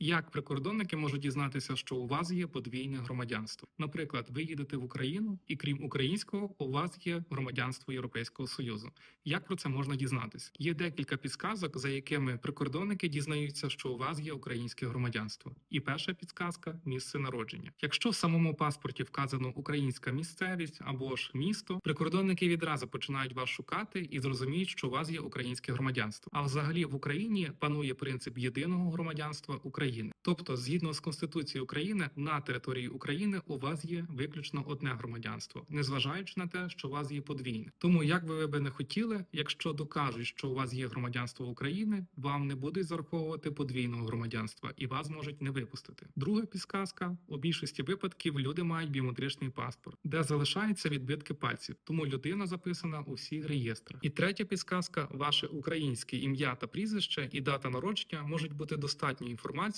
Як прикордонники можуть дізнатися, що у вас є подвійне громадянство? Наприклад, ви їдете в Україну, і крім українського, у вас є громадянство Європейського союзу. Як про це можна дізнатися? Є декілька підсказок, за якими прикордонники дізнаються, що у вас є українське громадянство. І перша підсказка місце народження. Якщо в самому паспорті вказано українська місцевість або ж місто, прикордонники відразу починають вас шукати і зрозуміють, що у вас є українське громадянство. А взагалі в Україні панує принцип єдиного громадянства України. Тобто, згідно з Конституцією України, на території України у вас є виключно одне громадянство, незважаючи на те, що у вас є подвійне. Тому як би ви би не хотіли, якщо докажуть, що у вас є громадянство України, вам не будуть зараховувати подвійного громадянства і вас можуть не випустити. Друга підсказка: у більшості випадків люди мають біометричний паспорт, де залишаються відбитки пальців, тому людина записана у всіх реєстрах. І третя підсказка: ваше українське ім'я та прізвище і дата народження можуть бути достатньою інформацією